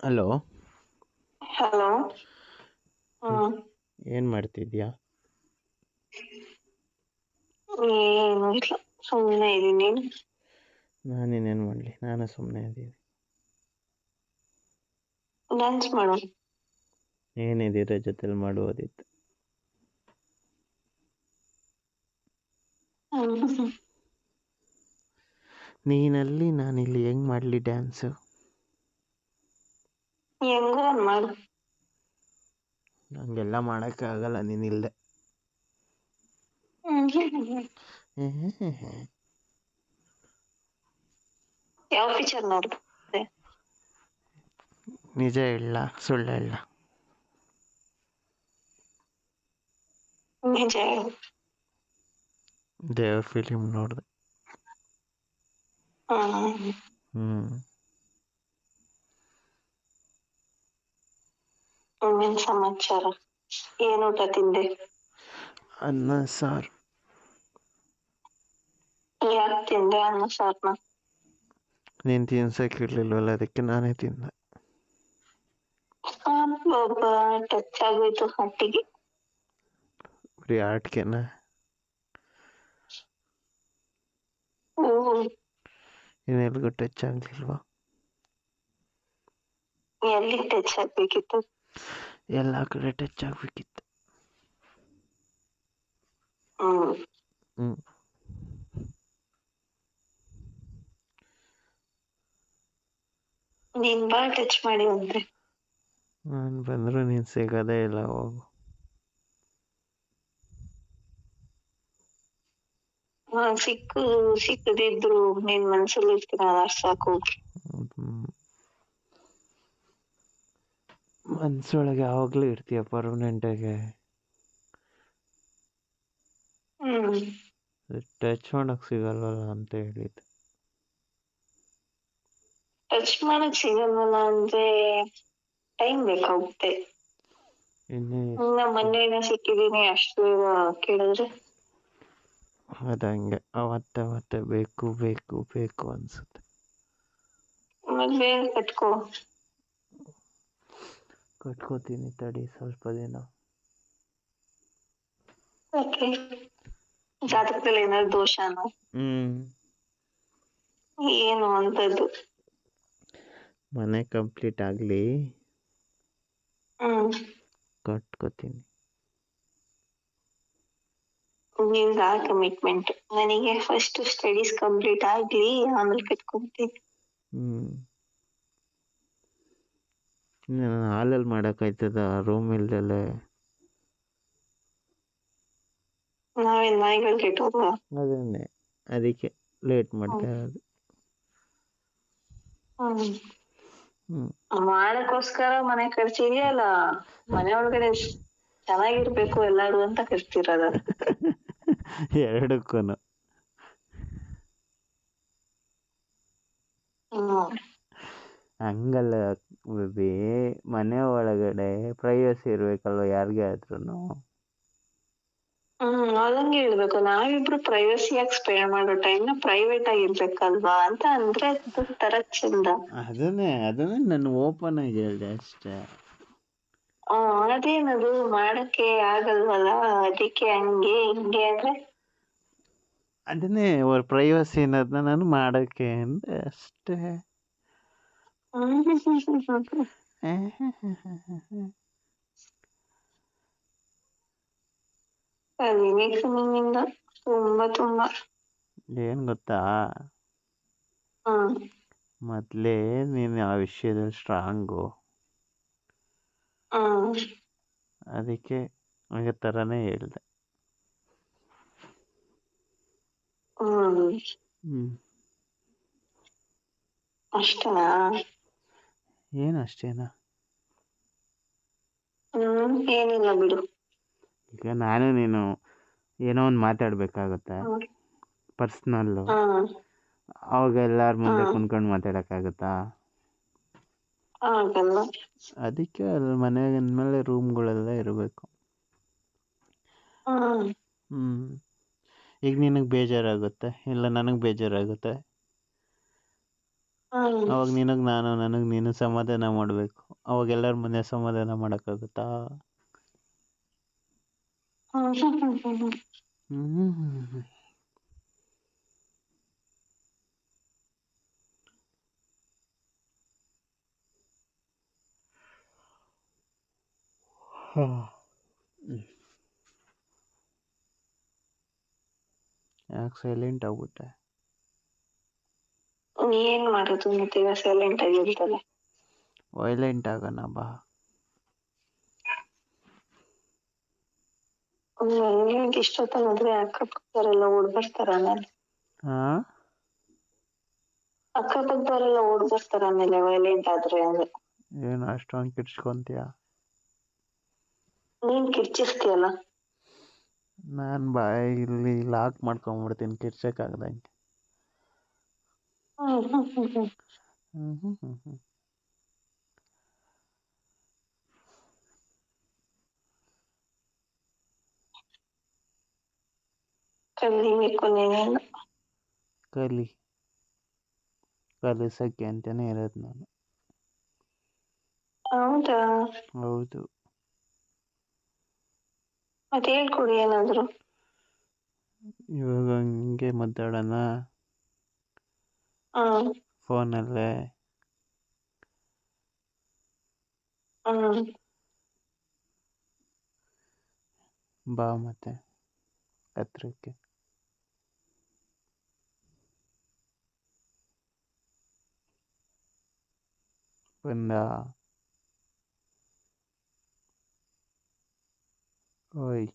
Hello. Hello. ಏನ್ ಏನು ಮಾಡ್ತಿದ್ಯಾ? ಏನು ಇಲ್ಲ ಸುಮ್ಮನೆ ಇದೀನಿ. ಮಾಡಲಿ ನಾನು ಸುಮ್ಮನೆ ಇದ್ದೀನಿ ಡ್ಯಾನ್ಸ್ ಮಾಡೋಣ ಏನಿದ್ದೀರ ಜೊತೆಲಿ ಮಾಡುವುದಿತ್ತು. ನೀನಲ್ಲಿ ನಾನಿಲ್ಲಿ ಹೆಂಗ್ ಮಾಡಲಿ ಡ್ಯಾನ್ಸು ಹೆಂಗೋ ಒಂದ್ ಮಾಡು ಹಂಗೆಲ್ಲ ಮಾಡೋಕ್ಕಾಗಲ್ಲ ನೀನಿಲ್ಲದೆ ಯಾವ ಪಿಕ್ಚರ್ ನೋಡು ನಿಜ ಹೇಳ ಸುಳ್ಳು ಹೇಳ ನಿಜ ಹೇಳು. ದೇವ್ರ ಫಿಲಿಮ್ ನೋಡಿದೆ ಹ್ಮ್ ಇನ್ನೇನ್ ಸಮಾಚಾರ ಏನ್ ಊಟ ತಿಂದೆ? ಅನ್ನ ಸಾರ್. ಯಾಕ್ ತಿಂದೆ ಅನ್ನ ಸಾರ್ನ? ತಿನ್ಸಕ್ ಇರ್ಲಿಲ್ವಲ್ಲ ಅದಕ್ಕೆ ನಾನೇ ತಿಂದೆ. ಒಬ್ಬ ಟಚ್ ಆಗೋಯ್ತು ಹಟ್ಟಿಗೆ. ಬರೀ ಆಟ್ಕೆನ? ಹ್ಮ್. ಇನ್ನೆಲ್ಗೂ ಟಚ್ ಆಗ್ಲಿಲ್ವಾ? ಎಲ್ಲಿ ಟಚ್ ಆಗ್ಬೇಕಿತ್ತು? ಎಲ್ಲ ಕಡೆ ಟಚ್ ಆಗ್ಬೇಕಿತ್ತು. ಹ್ಮ್. ನೀನ್ ಬಾ ಟಚ್ ಮಾಡಿ ಅಂದ್ರೆ. ನಾನು ಬಂದ್ರು ನೀನ್ ಸಿಗೋದೇ ಇಲ್ಲ ಹೋಗು. ಸಿಕ್ಕು ಸಿಕ್ಕದಿದ್ರು ನಿನ್ ಮನ್ಸಲ್ಲಿ ಇರ್ತೀನಲ್ಲ ಸಾಕು ಸಾಕು ಮನ್ಸೊಳಗೆ ಯಾವಾಗಲೂ ಇರ್ತೀಯ ಪರ್ಮನೆಂಟಾಗಿ ಟಚ್ ಮಾಡಕ್ ಸಿಗಲ್ವಲ್ಲ ಅಂತ ಹೇಳಿದ್ ಟಚ್ ಮಾಡಕ್ ಸಿಗಲ್ವಲ್ಲ ಅಂದ್ರೆ ಟೈಮ್ ಬೇಕಾಗುತ್ತೆ. ಇನ್ನ ಸಿಕ್ಕಿದೀನಿ ಅಷ್ಟು ಕೇಳಿದ್ರೆ. ಅದಂಗೆ ಅವತ್ತೆ ಬೇಕು ಬೇಕು ಬೇಕು ಅನ್ಸುತ್ತೆ. ಮದ್ವೆ ಕಟ್ಕೋ. ಕಟ್ಕೋತೀನಿ ತಡಿ ಸ್ವಲ್ಪ ದಿನ ಓಕೆ ಜಾತಕದಲ್ಲಿ ಏನಾದ್ರು ದೋಷನಾ ಹ್ಞೂ ಏನು ಅಂತದ್ದು ಮನೆ ಕಂಪ್ಲೀಟ್ ಆಗಲಿ ಹ್ಮ್ ಕಟ್ಕೋತೀನಿ ನಿಮ್ಗೆ ಆ ಕಮಿಟ್ಮೆಂಟ್ ನನಗೆ ಫಸ್ಟ್ ಸ್ಟಡೀಸ್ ಕಂಪ್ಲೀಟ್ ಆಗ್ಲಿ ಆಮೇಲೆ ಕಟ್ಕೊಂತೀನಿ ಹ್ಞೂ ನಾನು ಹಾಲಲ್ಲಿ ಮಾಡೋಕ್ಕಾಯ್ತದ ರೂಮ್ ಇಲ್ದಲೆ ನಾವೇನ್ ನಾಯಿಗಳು ಕೆಟ್ಟೋದ್ವ? ಅದನ್ನೇ ಅದಕ್ಕೆ ಲೇಟ್ ಮಾಡ್ತಾ ಇರೋದು. ಹ್ಮ್. ಹ್ಞೂ ಮಾಡಕ್ಕೋಸ್ಕರ ಮನೆ ಕಟ್ಸಿದ್ಯಲ್ಲ ಮನೆ ಒಳಗಡೆ ಚೆನ್ನಾಗಿರ್ಬೇಕು ಎಲ್ಲಾರು ಅಂತ ಕರ್ತಿರೋದ ಎರಡಕ್ಕೂ ಹ್ಮ್ ಹಂಗಲ್ಲ ಬೇಬಿ ಮನೆ ಒಳಗಡೆ ಪ್ರೈವಸಿ ಇರ್ಬೇಕಲ್ವ ಯಾರಿಗೆ ಆದ್ರೂ ಹ್ಮ್ ಅದಂಗೆ ಹೇಳ್ಬೇಕು. ನಾವಿಬ್ರು ಪ್ರೈವಸಿ ಯಾಕೆ ಸ್ಪೆಂಡ್ ಮಾಡೋ ಟೈಮ್ನ ಪ್ರೈವೇಟ್ ಆಗಿರ್ಬೇಕಲ್ವಾ ಅಂತ ಅಂದ್ರೆ ಅದು ತರ ಚಂದ. ಅದನ್ನೇ ಅದನ್ನೇ ನಾನು ಓಪನ್ ಆಗಿ ಹೇಳಿದೆ ಅಷ್ಟೇ. ಆ, ಅದೇನದು ಮಾಡಕ್ಕೆ ಆಗಲ್ವಲ್ಲ? ಅದಕ್ಕೆ ಹಂಗೆ ಹಿಂಗೆ ಅಂದ್ರೆ? ಅದನ್ನೇ ಅವ್ರ ಪ್ರೈವಸಿ ಅನ್ನೋದನ್ನ ನಾನು ಮಾಡೋಕ್ಕೆ ಅಂದೆ ಅಷ್ಟೇ. ನಿನ್ನಿಂದ ತುಂಬಾ ತುಂಬಾ ಏನು ಗೊತ್ತಾ? ಹ್ಮ್ ಮೊದಲೇ ನೀನು ಆ ವಿಷಯದಲ್ಲಿ ಸ್ಟ್ರಾಂಗು ಹ್ಮ್ ಅದಕ್ಕೆ ಹಾಗೆ ಥರನೇ ಹೇಳ್ದೆ. ಹ್ಮ್. ಅಷ್ಟನಾ? ಏನು ಅಷ್ಟೇನಾ? ಹ್ಮ್ ಏನಿಲ್ಲ ಬಿಡು. ಈಗ ನಾನು ನೀನು ಏನೋ ಒಂದು ಮಾತಾಡಬೇಕಾಗುತ್ತೆ. ಪರ್ಸ್ನಲ್ಲು. ಹ್ಮ್ ಅವಾಗ ಎಲ್ಲರ ಮುಂದೆ ಮಾತಾಡೋಕ್ಕಾಗತ್ತಾ? ಆಗಲ್ಲ ಅದಕ್ಕೆ ಅಲ್ಲಿ ಮನೆಗೆ ಅಂದಮೇಲೆ ರೂಮ್ಗಳೆಲ್ಲ ಇರಬೇಕು. ಹ್ಮ್. ಹ್ಞೂ ಈಗ ನಿನಗೆ ಬೇಜಾರಾಗುತ್ತೆ? ಇಲ್ಲ ನನಗೆ ಬೇಜಾರಾಗುತ್ತೆ? ಅವಾಗ ನಿನಗೆ ನಾನು, ನನಗ್ ನೀನು ಸಮಾಧಾನ ಮಾಡಬೇಕು. ಅವಾಗ ಎಲ್ಲರ ಮುಂದೆ ಸಮಾಧಾನ ಮಾಡೋಕ್ಕಾಗುತ್ತಾ? ಯಾಕೆ ಸೈಲೆಂಟ್ ಆಗ್ಬಿಟ್ಟೆ? ಏನ್ ಮಾಡೋದು ಮತ್ತೆ ಈಗ ಸೈಲೆಂಟ್ ಆಗಿರ್ತಾರೆ ವೈಲೆಂಟ್ ಆಗೋಣ ಬಾ. ನಿಮ್ಗೆ ಇಷ್ಟೊತ್ತಂದ್ರೆ ಅಕ್ಕಪಕ್ಕದವರೆಲ್ಲ ಓಡ್ ಬರ್ತಾರ ಆಮೇಲೆ? ಹಾ? ಅಕ್ಕಪಕ್ಕದವರೆಲ್ಲ ಓಡ್ ಬರ್ತಾರ ಆಮೇಲೆ ವೈಲೆಂಟ್ ಆದ್ರೆ ಅಂದ್ರೆ? ಏನು ಅಷ್ಟೊಂದು ಕಿರ್ಚ್ಕೊಂತೀಯ? ನೀನ್ ಕಿರ್ಚಿಸ್ತೀಯಲ್ಲ? ನಾನು ಬಾಯ್ ಇಲ್ಲಿ ಲಾಕ್ ಮಾಡ್ಕೊಂಬಿಡ್ತೀನಿ ಕಿರ್ಚಕ್ಕಾಗ್ದಂಗೆ. ಕಲಿ ಕಲಿಸಕ್ಕೆ ಅಂತಾನೆ ಇರೋದು ನಾನು. ಹೌದಾ? ಹೌದು. ಮತ್ತೆ ಹೇಳ್ಕೊಡಿ ಏನಾದ್ರು? ಇವಾಗ ಹಂಗೆ ಮಾತಾಡೋಣ. ఆ ಫೋನ್ ಅಲ್ಲೇ ఆ ಬಾ ಮತ್ತೆ ಹತ್ರಕ್ಕೆ ಬಂದ ಓಯ್